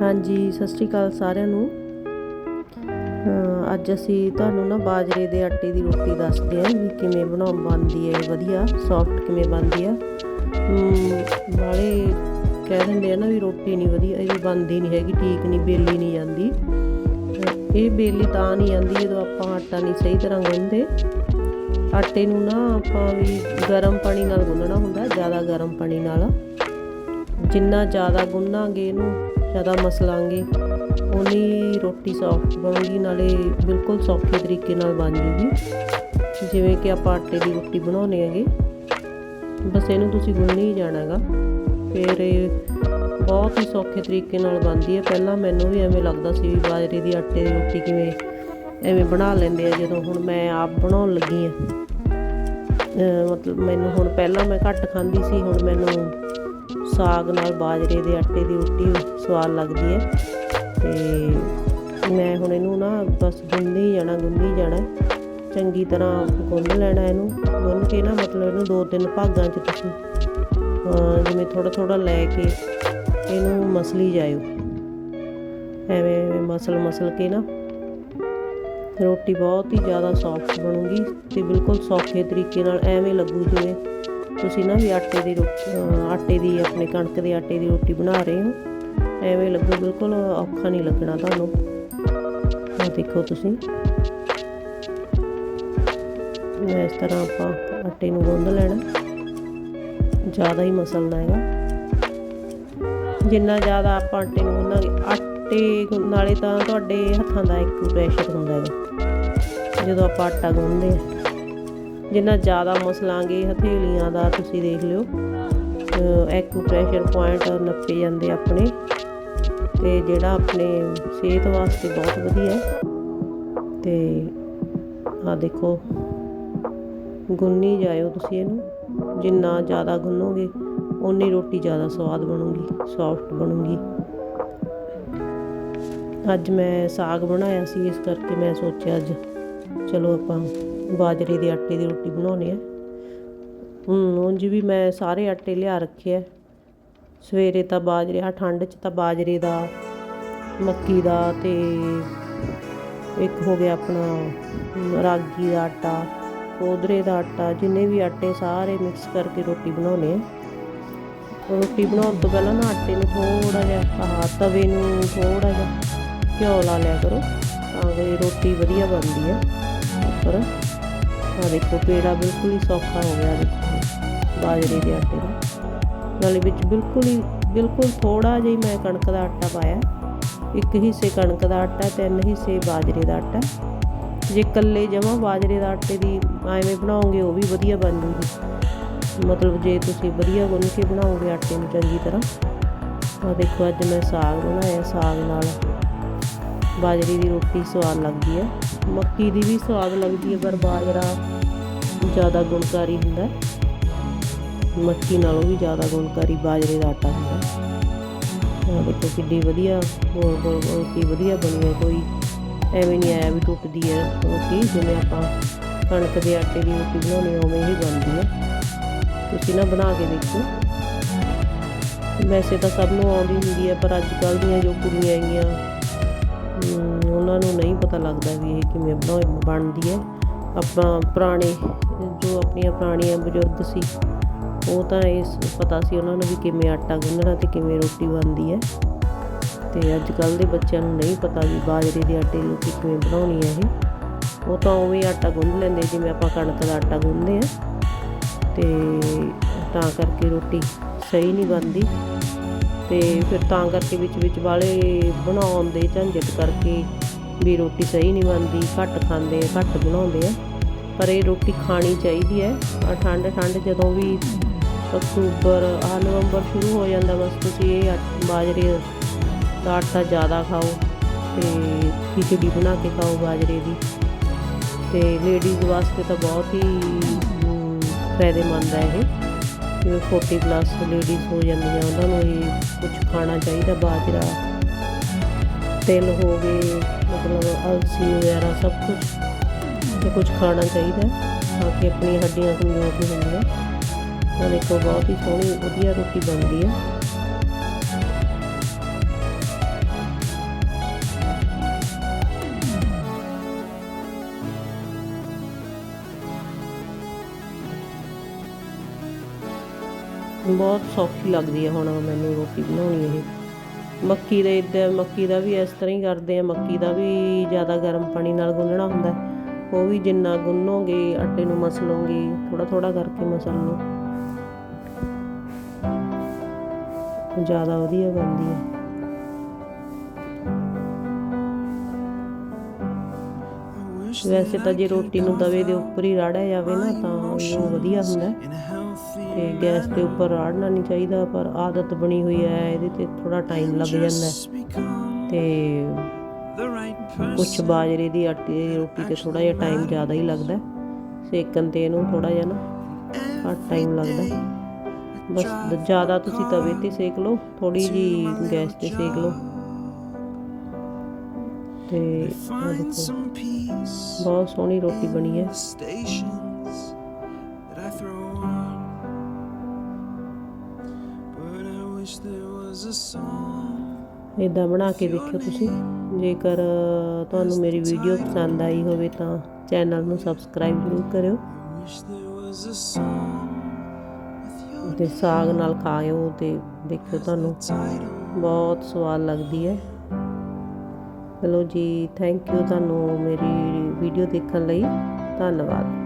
ਹਾਂਜੀ, ਸਤਿ ਸ਼੍ਰੀ ਅਕਾਲ ਸਾਰਿਆਂ ਨੂੰ। ਅੱਜ ਅਸੀਂ ਤੁਹਾਨੂੰ ਨਾ ਬਾਜਰੇ ਦੇ ਆਟੇ ਦੀ ਰੋਟੀ ਦੱਸਦੇ ਹਾਂ ਵੀ ਕਿਵੇਂ ਬਣਾ ਬਣਦੀ ਹੈ ਵਧੀਆ ਸੌਫਟ ਕਿਵੇਂ ਬਣਦੀ ਆ। ਵਾਲੇ ਕਹਿ ਦਿੰਦੇ ਆ ਨਾ ਵੀ ਰੋਟੀ ਨਹੀਂ ਵਧੀਆ, ਇਹ ਬਣਦੀ ਨਹੀਂ ਹੈਗੀ, ਠੀਕ ਨਹੀਂ, ਬੇਲੀ ਨਹੀਂ ਜਾਂਦੀ। ਇਹ ਬੇਲੀ ਤਾਂ ਨਹੀਂ ਜਾਂਦੀ ਜਦੋਂ ਆਪਾਂ ਆਟਾ ਨਹੀਂ ਸਹੀ ਤਰ੍ਹਾਂ ਗੁੰਨਦੇ। ਆਟੇ ਨੂੰ ਨਾ ਆਪਾਂ ਵੀ ਗਰਮ ਪਾਣੀ ਨਾਲ ਗੁੰਨਣਾ ਹੁੰਦਾ, ਜ਼ਿਆਦਾ ਗਰਮ ਪਾਣੀ ਨਾਲ। ਜਿੰਨਾ ਜ਼ਿਆਦਾ ਗੁੰਨਾਂਗੇ ਇਹਨੂੰ ਜ਼ਿਆਦਾ ਮਸਲਾਂਗੇ ਉਨੀ ਰੋਟੀ ਸੌਫਟ ਬਣੂਗੀ ਨਾਲੇ ਬਿਲਕੁਲ ਸੌਖੇ ਤਰੀਕੇ ਨਾਲ ਬਣ ਜੂਗੀ। ਜਿਵੇਂ ਕਿ ਆਪਾਂ ਆਟੇ ਦੀ ਰੋਟੀ ਬਣਾਉਣੇ ਹੈਗੇ, ਬਸ ਇਹਨੂੰ ਤੁਸੀਂ ਗੁੰਨ ਹੀ ਜਾਣਾ ਹੈਗਾ। ਫਿਰ ਇਹ ਬਹੁਤ ਹੀ ਸੌਖੇ ਤਰੀਕੇ ਨਾਲ ਬਣਦੀ ਹੈ। ਪਹਿਲਾਂ ਮੈਨੂੰ ਵੀ ਐਵੇਂ ਲੱਗਦਾ ਸੀ ਵੀ ਬਾਜਰੇ ਦੀ ਆਟੇ ਦੀ ਰੋਟੀ ਕਿਵੇਂ ਐਵੇਂ ਬਣਾ ਲੈਂਦੇ ਆ, ਜਦੋਂ ਹੁਣ ਮੈਂ ਆਪ ਬਣਾਉਣ ਲੱਗੀ ਆ ਮਤਲਬ ਮੈਨੂੰ ਹੁਣ ਪਹਿਲਾਂ ਮੈਂ ਘੱਟ ਖਾਂਦੀ ਸੀ, ਹੁਣ ਮੈਨੂੰ ਸਾਗ ਨਾਲ ਬਾਜਰੇ ਦੇ ਆਟੇ ਦੀ ਰੋਟੀ ਸਵਾਦ ਲੱਗਦੀ ਹੈ। ਤੇ ਮੈਂ ਹੁਣ ਇਹਨੂੰ ਨਾ ਬਸ ਗੁੰਨੀ ਜਾਣਾ ਗੁੰਨੀ ਜਾਣਾ। ਚੰਗੀ ਤਰ੍ਹਾਂ ਗੁੰਨ ਲੈਣਾ ਇਹਨੂੰ। ਗੁੰਨ ਕੇ ਨਾ ਮਤਲਬ ਇਹਨੂੰ ਦੋ ਤਿੰਨ ਭਾਗਾਂ 'ਚ ਤੁਸੀਂ ਜਿਵੇਂ ਥੋੜਾ ਥੋੜਾ ਲੈ ਕੇ ਇਹਨੂੰ ਮਸਲੀ ਜਾਇਓ। ਐਵੇਂ ਐਵੇਂ ਮਸਲ ਮਸਲ ਕੇ ਨਾ ਰੋਟੀ ਬਹੁਤ ਹੀ ਜ਼ਿਆਦਾ ਸੌਫਟ ਬਣੂਗੀ ਤੇ ਬਿਲਕੁਲ ਸੌਖੇ ਤਰੀਕੇ ਨਾਲ ਐਵੇਂ ਲੱਗੂ ਜਿਵੇਂ ਤੁਸੀਂ ਨਾ ਵੀ ਆਟੇ ਦੀ ਰੋਟੀ ਆਟੇ ਦੀ ਆਪਣੇ ਕਣਕ ਦੇ ਆਟੇ ਦੀ ਰੋਟੀ ਬਣਾ ਰਹੇ ਹੋ। ਐਵੇਂ ਲੱਗੂ ਬਿਲਕੁਲ ਔਖਾ ਨਹੀਂ ਲੱਗਣਾ ਤੁਹਾਨੂੰ। ਆਹ ਦੇਖੋ ਤੁਸੀਂ। ਇਸ ਤਰ੍ਹਾਂ ਆਪਾਂ ਆਟੇ ਨੂੰ ਗੁੰਨ ਲੈਣਾ। ਜ਼ਿਆਦਾ ਹੀ ਮਸਲਣਾ ਹੈਗਾ। ਜਿੰਨਾ ਜ਼ਿਆਦਾ ਆਪਾਂ ਆਟੇ ਨੂੰ ਗੁੰਨਾਂਗੇ, ਆਟੇ ਨਾਲੇ ਤਾਂ ਤੁਹਾਡੇ ਹੱਥਾਂ ਦਾ ਇੱਕ ਪ੍ਰੈਸ਼ਰ ਹੁੰਦਾ ਹੈਗਾ। ਜਦੋਂ ਆਪਾਂ ਆਟਾ ਗੁੰਨਦੇ ਆ ਜਿੰਨਾ ਜ਼ਿਆਦਾ ਮਸਲਾਂਗੇ ਹਥੇਲੀਆਂ ਦਾ ਤੁਸੀਂ ਦੇਖ ਲਿਓ। ਐਕੂ ਪ੍ਰੈਸ਼ਰ ਪੁਆਇੰਟ ਨੱਪੇ ਜਾਂਦੇ ਆਪਣੇ। ਤੇ ਜਿਹੜਾ ਆਪਣੇ ਸਿਹਤ ਵਾਸਤੇ ਬਹੁਤ ਵਧੀਆ ਹੈ। ਤੇ ਆ ਦੇਖੋ, ਗੁੰਨੀ ਜਾਇਓ ਤੁਸੀਂ ਇਹਨੂੰ। ਜਿੰਨਾ ਜ਼ਿਆਦਾ ਗੁੰਨੋਗੇ, ਓਨੀ ਰੋਟੀ ਜ਼ਿਆਦਾ ਸਵਾਦ ਬਣੂਗੀ ਸੌਫਟ ਬਣੂਗੀ। ਅੱਜ ਮੈਂ ਸਾਗ ਬਣਾਇਆ ਸੀ, ਇਸ ਕਰਕੇ ਮੈਂ ਸੋਚਿਆ ਅੱਜ ਚਲੋ ਆਪਾਂ ਬਾਜਰੇ ਦੇ ਆਟੇ ਦੀ ਰੋਟੀ ਬਣਾਉਣੀ ਹੈ ਹੂੰ, ਉਂਝ ਵੀ ਮੈਂ ਸਾਰੇ ਆਟੇ ਲਿਆ ਰੱਖਿਆ ਸਵੇਰੇ ਤਾਂ ਬਾਜਰੇ ਆ ਠੰਡ 'ਚ ਤਾਂ ਬਾਜਰੇ ਦਾ, ਮੱਕੀ ਦਾ ਤੇ ਇੱਕ ਹੋ ਗਿਆ ਆਪਣਾ ਰਾਗੀ ਦਾ ਆਟਾ, ਕੋਦਰੇ ਦਾ ਆਟਾ, ਜਿੰਨੇ ਵੀ ਆਟੇ ਸਾਰੇ ਮਿਕਸ ਕਰਕੇ ਰੋਟੀ ਬਣਾਉਣੇ ਆ। ਰੋਟੀ ਬਣਾਉਣ ਤੋਂ ਪਹਿਲਾਂ ਨਾ ਆਟੇ ਨੂੰ ਥੋੜਾ ਜਿਹਾ ਆਹ ਤਵੇ ਨੂੰ ਥੋੜਾ ਜਿਹਾ ਘਿਓ ਲਾ ਲਿਆ ਕਰੋ, ਤਾਂ ਕਿ ਰੋਟੀ ਵਧੀਆ ਬਣਦੀ ਹੈ ਉੱਪਰ ਆ ਦੇਖੋ, ਪੇੜਾ ਬਿਲਕੁਲ ਹੀ ਸੌਖਾ ਹੋ ਗਿਆ ਦੇਖੋ। ਬਾਜਰੇ ਦੇ ਆਟੇ ਦਾ। ਨਾਲੇ ਵਿੱਚ ਬਿਲਕੁਲ ਹੀ, ਬਿਲਕੁਲ ਥੋੜਾ ਜਿਹਾ ਹੀ ਮੈਂ ਕਣਕ ਦਾ ਆਟਾ ਪਾਇਆ। ਇੱਕ ਹਿੱਸੇ ਕਣਕ ਦਾ ਆਟਾ, ਤਿੰਨ ਹਿੱਸੇ ਬਾਜਰੇ ਦਾ ਆਟਾ। ਜੇ ਇਕੱਲੇ ਜਮਾਂ ਬਾਜਰੇ ਦਾ ਆਟੇ ਦੀ ਐਵੇਂ ਬਣਾਉਂਗੇ ਉਹ ਵੀ ਵਧੀਆ ਬਣ ਜੂਗੀ। ਮਤਲਬ ਜੇ ਤੁਸੀਂ ਵਧੀਆ ਗੁੰਨ ਕੇ ਬਣਾਓਗੇ ਆਟੇ ਨੂੰ ਚੰਗੀ ਤਰ੍ਹਾਂ। ਆ ਦੇਖੋ, ਅੱਜ ਮੈਂ ਸਾਗ ਬਣਾਇਆ, ਸਾਗ ਨਾਲ ਬਾਜਰੇ ਦੀ ਰੋਟੀ ਸਵਾਦ ਲੱਗਦੀ ਹੈ ਮੱਕੀ ਦੀ ਵੀ ਸਵਾਦ ਲੱਗਦੀ ਹੈ ਪਰ ਬਾਜਰਾ ਜ਼ਿਆਦਾ ਗੁਣਕਾਰੀ ਹੁੰਦਾ ਮੱਕੀ ਨਾਲੋਂ ਵੀ ਜ਼ਿਆਦਾ ਗੁਣਕਾਰੀ ਬਾਜਰੇ ਦਾ ਆਟਾ ਹੁੰਦਾ ਆ ਦੇਖੋ ਕਿੱਡੀ ਵਧੀਆ ਗੋਲ ਗੋਲ ਰੋਟੀ ਵਧੀਆ ਬਣੀ ਹੈ। ਕੋਈ ਐਵੇਂ ਨਹੀਂ ਆਇਆ ਵੀ ਟੁੱਟਦੀ ਹੈ ਰੋਟੀ, ਜਿਵੇਂ ਆਪਾਂ ਕਣਕ ਦੇ ਆਟੇ ਦੀ ਰੋਟੀ ਬਣਾਉਣੀ ਉਵੇਂ ਹੀ ਬਣਦੀ ਹੈ। ਤੁਸੀਂ ਨਾ ਬਣਾ ਕੇ ਦੇਖੋ। ਵੈਸੇ ਤਾਂ ਸਭ ਨੂੰ ਆਉਂਦੀ ਹੁੰਦੀ ਹੈ, ਪਰ ਅੱਜ ਕੱਲ੍ਹ ਦੀਆਂ ਜੋ ਕੁੜੀਆਂ ਆਈਆਂ ਉਹਨਾਂ ਨੂੰ ਨਹੀਂ ਪਤਾ ਲੱਗਦਾ ਵੀ ਇਹ ਕਿਵੇਂ ਬਣਾ ਬਣਦੀ ਹੈ। ਆਪਾਂ ਪੁਰਾਣੇ, ਜੋ ਆਪਣੀਆਂ ਪੁਰਾਣੀਆਂ ਬਜ਼ੁਰਗ ਸੀ, ਉਹ ਤਾਂ ਇਸ ਪਤਾ ਸੀ ਉਹਨਾਂ ਨੂੰ ਵੀ ਕਿਵੇਂ ਆਟਾ ਗੁੰਨਣਾ ਤੇ ਕਿਵੇਂ ਰੋਟੀ ਬਣਦੀ ਹੈ। ਤੇ ਅੱਜ ਕੱਲ ਦੇ ਬੱਚਿਆਂ ਨੂੰ ਨਹੀਂ ਪਤਾ ਵੀ ਬਾਜਰੇ ਦੇ ਆਟੇ ਦੀ ਰੋਟੀ ਕਿਵੇਂ ਬਣਾਉਣੀ ਹੈ ਇਹ। ਉਹ ਤਾਂ ਉਵੇਂ ਆਟਾ ਗੁੰਨ ਲੈਂਦੇ, ਜਿਵੇਂ ਆਪਾਂ ਕਣਕ ਦਾ ਆਟਾ ਗੁੰਨਦੇ ਆ ਤੇ ਤਾਂ ਕਰਕੇ ਰੋਟੀ ਸਹੀ ਨਹੀਂ ਬਣਦੀ। ਤੇ ਫਿਰ ਤਾਂ ਕਰਕੇ ਵਿੱਚ ਵਿੱਚ ਵਾਲੇ ਬਣਾਉਣ ਦੇ ਝੰਜਟ ਕਰਕੇ ਵੀ ਰੋਟੀ ਸਹੀ ਨਹੀਂ ਬਣਦੀ, ਘੱਟ ਖਾਂਦੇ ਆ, ਘੱਟ ਬਣਾਉਂਦੇ ਆ। ਪਰ ਇਹ ਰੋਟੀ ਖਾਣੀ ਚਾਹੀਦੀ ਹੈ। ਆ ਠੰਡ ਠੰਡ ਜਦੋਂ ਵੀ ਅਕਤੂਬਰ ਆ ਨਵੰਬਰ ਸ਼ੁਰੂ ਹੋ ਜਾਂਦਾ, ਬਸ ਤੁਸੀਂ ਇਹ ਬਾਜਰੇ ਦਾ ਆਟਾ ਜ਼ਿਆਦਾ ਖਾਓ ਤੇ ਖਿਚੜੀ ਬਣਾ ਕੇ ਖਾਓ ਬਾਜਰੇ ਦੀ। ਤੇ ਲੇਡੀਜ਼ ਵਾਸਤੇ ਤਾਂ ਬਹੁਤ ਹੀ ਫਾਇਦੇਮੰਦ ਹੈ ਇਹ। ਜਿਵੇਂ 40 ਪਲੱਸ ਲੇਡੀਜ਼ ਹੋ ਜਾਂਦੀਆਂ, ਉਹਨਾਂ ਨੂੰ ਇਹ ਕੁਝ ਖਾਣਾ ਚਾਹੀਦਾ ਬਾਜਰਾ। ਤਿਲ ਹੋ ਗਏ, ਮਤਲਬ ਅਲਸੀ ਵਗੈਰਾ ਸਭ ਕੁਝ ਤੇ ਕੁਝ ਖਾਣਾ ਚਾਹੀਦਾ ਤਾਂ ਕਿ ਆਪਣੀਆਂ ਹੱਡੀਆਂ ਕਮਜ਼ੋਰ ਨਹੀਂ ਹੁੰਦੀਆਂ। ਤਾਂ ਦੇਖੋ ਬਹੁਤ ਹੀ ਸੋਹਣੀ, ਵਧੀਆ ਰੋਟੀ ਬਣਦੀ ਹੈ। ਬਹੁਤ ਸੌਖੀ ਲੱਗਦੀ ਹੈ ਹੁਣ ਮੈਨੂੰ ਰੋਟੀ ਬਣਾਉਣੀ ਇਹ। ਮੱਕੀ ਦੇ ਇੱਦਾਂ, ਮੱਕੀ ਦਾ ਵੀ ਇਸ ਤਰ੍ਹਾਂ ਹੀ ਕਰਦੇ ਆ। ਮੱਕੀ ਦਾ ਵੀ ਜ਼ਿਆਦਾ ਗਰਮ ਪਾਣੀ ਨਾਲ ਗੁੰਨਣਾ ਹੁੰਦਾ ਉਹ ਵੀ ਜਿੰਨਾ ਗੁੰਨੋਗੇ, ਆਟੇ ਨੂੰ ਮਸਲੋਗੇ ਥੋੜਾ ਥੋੜਾ ਕਰਕੇ ਮਸਲ ਲਓ। ਜ਼ਿਆਦਾ ਵਧੀਆ ਬਣਦੀ ਹੈ ਵੈਸੇ ਤਾਂ ਜੇ ਰੋਟੀ ਨੂੰ ਤਵੇ ਦੇ ਉੱਪਰ ਹੀ ਰਾੜਿਆ ਜਾਵੇ ਨਾ, ਤਾਂ ਉਹ ਵਧੀਆ ਹੁੰਦਾ ਤੇ ਗੈਸ ਦੇ ਉੱਪਰ ਰਾੜਨਾ ਨਹੀਂ ਚਾਹੀਦਾ ਪਰ ਆਦਤ ਬਣੀ ਹੋਈ ਹੈ ਇਹਦੇ ਤੇ ਥੋੜਾ ਟਾਈਮ ਲੱਗ ਜਾਂਦਾ। ਤੇ ਕੁਛ ਬਾਜਰੇ ਦੀ ਆਟੇ ਦੀ ਰੋਟੀ ਤੇ ਥੋੜਾ ਜਿਹਾ ਟਾਈਮ ਜ਼ਿਆਦਾ ਹੀ ਲੱਗਦਾ। ਸੇਕਣ ਤੇ ਇਹਨੂੰ ਥੋੜਾ ਜਿਹਾ ਨਾ ਘੱਟ ਟਾਈਮ ਲੱਗਦਾ। ਬਸ ਜ਼ਿਆਦਾ ਤੁਸੀਂ ਤਵੇ ਤੇ ਸੇਕ ਲਓ ਥੋੜੀ ਜੀ ਗੈਸ ਤੇ ਸੇਕ ਲਓ ਤੇ ਬਹੁਤ ਸੋਹਣੀ ਰੋਟੀ ਬਣੀ ਹੈ ਇਦਾਂ ਬਣਾ ਕੇ ਦੇਖਿਓ ਤੁਸੀਂ। ਜੇਕਰ ਤੁਹਾਨੂੰ ਮੇਰੀ ਵੀਡੀਓ ਪਸੰਦ ਆਈ ਹੋਵੇ ਤਾਂ ਚੈਨਲ ਨੂੰ ਸਬਸਕ੍ਰਾਈਬ ਜ਼ਰੂਰ ਕਰਿਓ। ਤੇ ਸਾਗ ਨਾਲ ਖਾਇਓ ਤੇ ਦੇਖਿਓ ਤੁਹਾਨੂੰ. ਬਹੁਤ ਸਵਾਦ ਲੱਗਦੀ ਹੈ। ਚਲੋ ਜੀ ਥੈਂਕ ਯੂ ਤੁਹਾਨੂੰ ਮੇਰੀ ਵੀਡੀਓ ਦੇਖਣ ਲਈ। ਧੰਨਵਾਦ।